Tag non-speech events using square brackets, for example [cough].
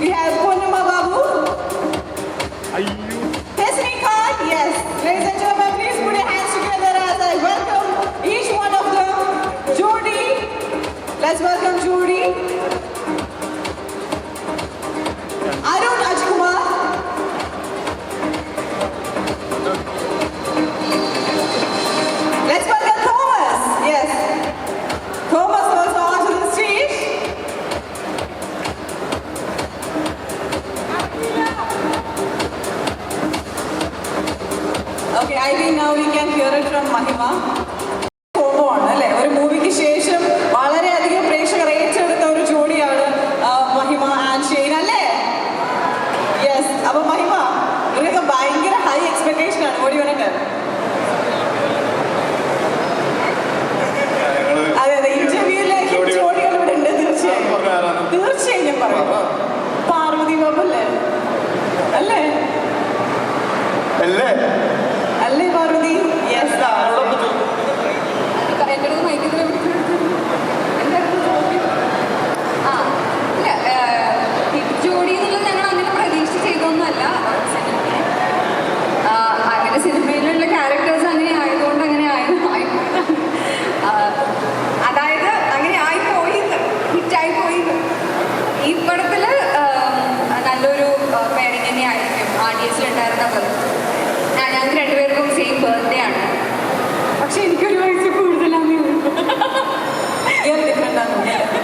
We have Purnama Babu. Are you? His record, yes. Ladies and gentlemen, please put your hands together as I welcome each one of them. Jody, let's welcome Judy. maybe now we can hear it from Mahima. കോമാണ് അല്ലേ? ഒരു മൂവിക്ക് ശേഷം വളരെയധികം പ്രേക്ഷകർ ഏറ്റെടുത്ത ഒരു ജോഡിയാണ് മഹിമ and Shane അല്ലേ? Yes അപ്പൊ മഹിമ നിങ്ങൾക്ക് ഭയങ്കര ഹൈ എക്സ്പെക്ടേഷൻ ആണ്. ഓടി വരട്ടെ Yeah. [laughs]